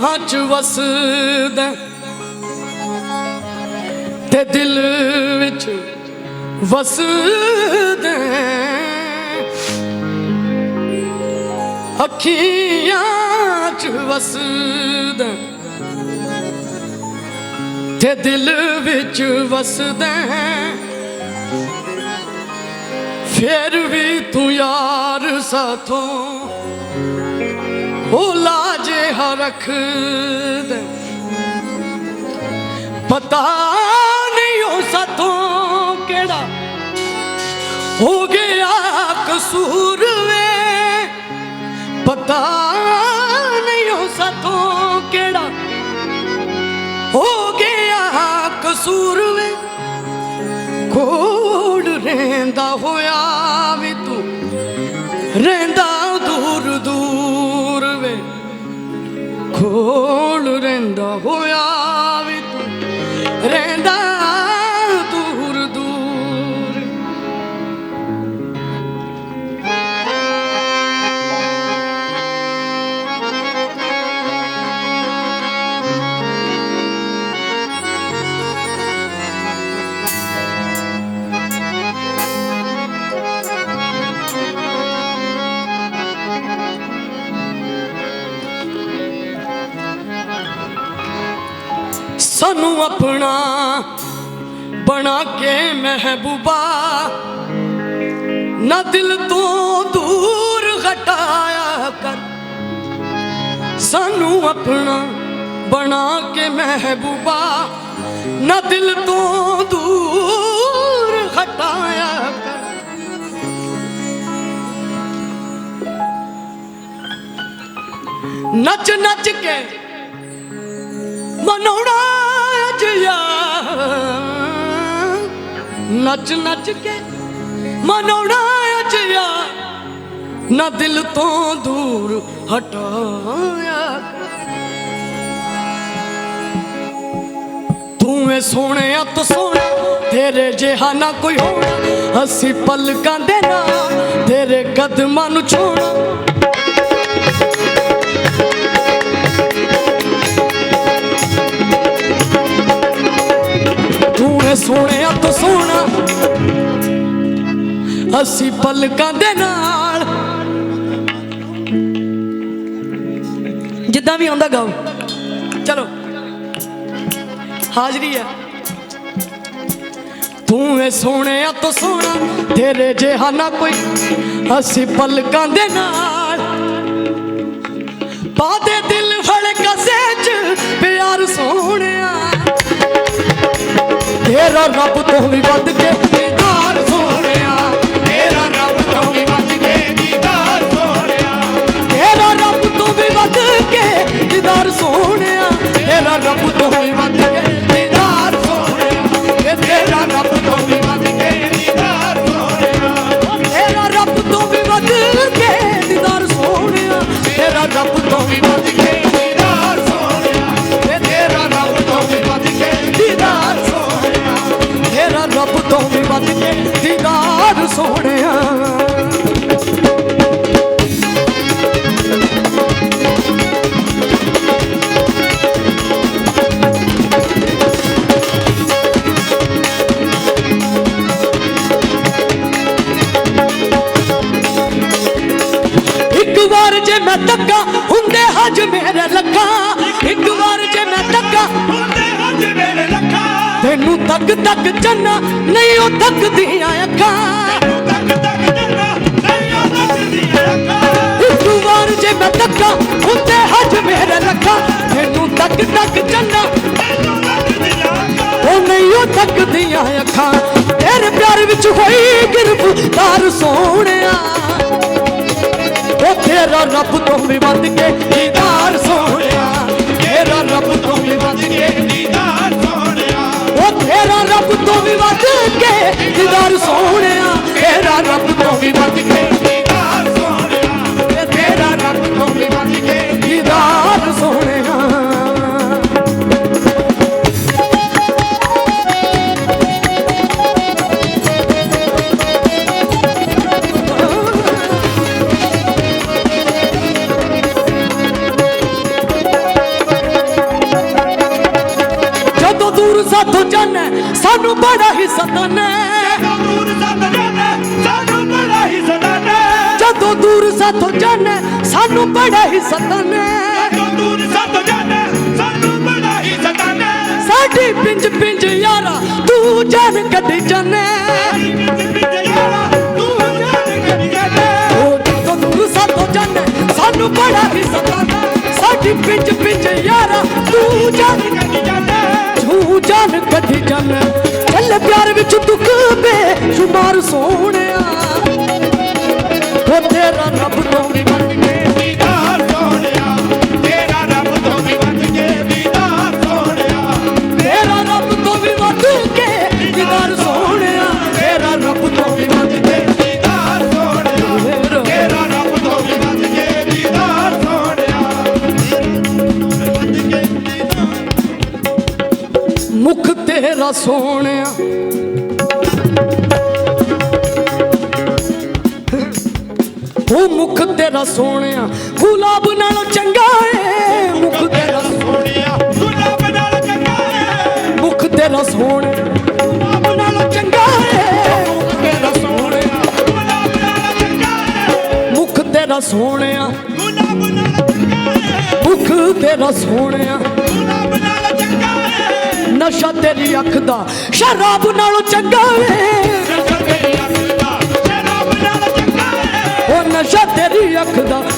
ਅੱਖੀਆਂ 'ਚ ਵਸਦਾ ਤੇ ਦਿਲ ਵਿੱਚ ਵਸਦਾ ਅੱਖੀਆਂ 'ਚ ਵਸਦਾ ਤੇ ਦਿਲ ਵਿੱਚ ਵਸਦਾ ਫਿਰ ਵੀ ਤੂੰ ਯਾਰ ਸਾਥੋਂ ਉਹ ਲਾਜੇ ਰੱਖਦਾ ਪਤਾ ਨਹੀਂ ਉਹ ਸਾਥੋਂ ਕਿਹੜਾ ਹੋ ਗਿਆ ਕਸੂਰ ਵੇ। ਪਤਾ ਨਹੀਂ ਉਹ ਸਾਥੋਂ ਕਿਹੜਾ ਹੋ ਗਿਆ ਕਸੂਰ ਵੇ। ਕੋੜ ਰਹਿੰਦਾ ਹੋਇਆ। ਕੋਲ ਰਹਿੰਦਾ ਹੋਇਆ ਵੀ ਤੂੰ ਰਹਿੰਦਾ ਸਾਨੂੰ ਆਪਣਾ ਬਣਾ ਕੇ ਮਹਿਬੂਬਾ। ਨਾ ਦਿਲ ਤੋਂ ਦੂਰ ਹਟਾਇਆ ਕਰ। ਸਾਨੂੰ ਆਪਣਾ ਬਣਾ ਕੇ ਮਹਿਬੂਬਾ। ਨਾ ਦਿਲ ਤੋਂ ਦੂਰ ਹਟਾਇਆ ਕਰ। ਨੱਚ ਨੱਚ ਕੇ ਮਨੋੜਾ ਨੱਚ ਨੱਚ ਕੇ ਮਨਾਉਣਾ ਜਿਆ। ਨਾ ਦਿਲ ਤੋਂ ਦੂਰ ਹਟਾਇਆ ਤੂੰ ਏ ਸੋਹਣਿਆ ਤੂੰ ਸੋਹਣਾ, ਤੇਰੇ ਜਿਹਾ ਨਾ ਕੋਈ ਹੋਣਾ। ਅਸੀਂ ਪਲਕਾਂ ਦੇ ਨਾਲ ਤੇਰੇ ਕਦਮਾਂ ਨੂੰ ਛੋਣਾ। ਸੋਹਣਾ ਅਸੀਂ ਪਲਕਾਂ ਦੇ ਨਾਲ। ਜਿੱਦਾਂ ਵੀ ਆਉਂਦਾ ਗਾਓ। ਚਲੋ। ਹਾਜ਼ਰੀ ਹੈ। ਤੂੰ ਏ ਸੋਹਣਿਆ ਤੂੰ ਸੋਹਣਾ, ਤੇਰੇ ਜਿਹਾ ਨਾ ਕੋਈ। ਅਸੀਂ ਪਲਕਾਂ ਦੇ ਨਾਲ। ਪਾ ਦਿਲ ਫੜ ਕਸੇ ਚ ਪਿਆਰ ਸੋਹਣਿਆ ਤੇਰਾ ਰੱਬ ਤੋਂ ਵੀ ਵੱਧ ਕੇ ਦੀਦਾਰ ਸੋਹਣਿਆ। ਇੱਕ ਵਾਰ ਜੇ ਮੈਂ ਤੱਕਾਂ ਹੁੰਦੇ ਹਜ ਮੇਰੇ ਲੱਖਾਂ। ਇੱਕ ਵਾਰ ਜੇ ਮੈਂ ਤੱਕਾਂ ਹੁੰਦੇ ਹੱਜ ਮੇਰੇ ਲੱਖਾਂ। ਤੈਨੂੰ ਤੱਕ ਤੱਕ ਚੰਨਾ, ਨਹੀਂ ਉਹ ਤੱਕਦੀਆਂ ਅੱਖਾਂ। ਤੱਕ ਹੁੰਦੇ ਹਜ ਮੇਰੇ ਲੱਖਾਂ ਤੈਨੂੰ ਤੱਕ ਤੱਕ ਚੰਨਾ। ਉਹ ਨਹੀਂ, ਉਹ ਤੱਕਦੀਆਂ ਅੱਖਾਂ। ਤੇਰੇ ਪਿਆਰ ਵਿੱਚ ਹੋਈ ਗਿਰਫਤਾਰ ਸੋਹਣਿਆ। ਉਹ ਤੇਰਾ ਰੱਬ ਤੋਂ ਵੀ ਵੱਧ ਕੇ ਦੀਦਾਰ ਸੋਹਣਿਆ। ਤੇਰਾ ਰੱਬ ਤੋਂ ਵੀ ਵੱਧ ਕੇ ਦੀਦਾਰ ਸੋਹਣਿਆ। ਉਹ ਤੇਰਾ ਰੱਬ ਤੋਂ ਵੀ ਕੇ ਦੀਦਾਰ ਸੋਹਣਿਆ ਤੇਰਾ ਰੱਬ ਤੋਂ ਵੀ ਵੱਧ ਕੇ। ਜਾਣਾ ਸਾਨੂੰ ਬੜਾ ਹੀ ਸਤਾਨਾ। ਜਦੋਂ ਦੂਰ ਸੱਤ ਜਾਣਾ ਸਾਨੂੰ ਬੜਾ ਹੀ ਸਤਾਨਾ। ਜਦੋਂ ਦੂਰ ਸਾਥੋਂ ਜਾਣਾ ਸਾਨੂੰ ਬੜਾ ਹੀ ਸਤਾਨਾ। ਜਦੋਂ ਦੂਰ ਸੱਤ ਜਾਣਾ ਸਾਨੂੰ ਬੜਾ ਹੀ ਸਤਾਨਾ। ਸਾਡੀ ਪਿੰਜ ਪਿੰਜ ਯਾਰਾ ਤੂੰ ਜਾਨ ਕੱਢੀ ਜਾਣਾ। ਯਾਰਾ ਤੂੰ ਜਾਣ ਜਾਣਾ। ਜਦੋਂ ਦੂਰ ਜਾਣਾ ਸਾਨੂੰ ਬੜਾ ਹੀ ਸਤਾਨਾ। ਸਾਡੀ ਪਿੰਜ ਪਿੰਜ ਯਾਰਾ ਤੂੰ ਜਾਣਾ ਬੇ ਸ਼ੁਮਾਰ ਸੋਹਣਿਆ। ਉਹ ਤੇਰਾ ਰੱਬ ਤੋਂ ਵੀ ਵੱਧ ਕੇ ਦੀਦਾਰ ਸੋਹਣਿਆ। ਤੇਰਾ ਰੱਬ ਤੋਂ ਵੀ ਵੱਧ ਕੇ ਦੀਦਾਰ ਸੋਹਣਿਆ। ਤੇਰਾ ਰੱਬ ਤੋਂ ਵੀ ਵੱਧ ਕੇ ਦੀਦਾਰ ਸੋਹਣਿਆ। ਤੇਰਾ ਰੱਬ ਤੋਂ ਵੀ ਵੱਧ ਕੇ ਦੀਦਾਰ ਸੋਹਣਿਆ। ਤੇਰਾ ਰੱਬ ਤੋਂ ਵੀ ਵੱਧ ਕੇ ਦੀਦਾਰ ਸੋਹਣਿਆ। ਮੁਖ ਤੇਰਾ ਸੋਹਣਿਆ। ਉਹ ਮੁਖ ਤੇਰਾ ਸੋਹਣਿਆ, ਗੁਲਾਬ ਨਾਲੋਂ ਚੰਗਾ ਏ, ਮੁਖ ਤੇਰਾ ਸੋਹਣਿਆ, ਗੁਲਾਬ ਨਾਲ ਚੰਗਾ ਹੈ ਮੁਖ ਤੇਰਾ ਸੋਹਣਿਆ, ਗੁਲਾਬ ਨਾਲੋਂ ਚੰਗਾ ਏ, ਮੁਖ ਤੇਰਾ ਸੋਹਣਿਆ, ਗੁਲਾਬ ਨਾਲ ਚੰਗਾ ਹੈ ਮੁਖ ਤੇਰਾ ਸੋਹਣਿਆ, ਗੁਲਾਬ ਨਾਲ ਚੰਗਾ ਹੈ ਮੁਖ ਤੇਰਾ ਸੋਹਣਿਆ, ਗੁਲਾਬ ਨਾਲ ਚੰਗਾ ਹੈ ਨਸ਼ਾ ਤੇਰੀ ਅੱਖ ਦਾ, ਸ਼ਰਾਬ ਨਾਲੋਂ ਚੰਗਾ ਨਸ਼ਾ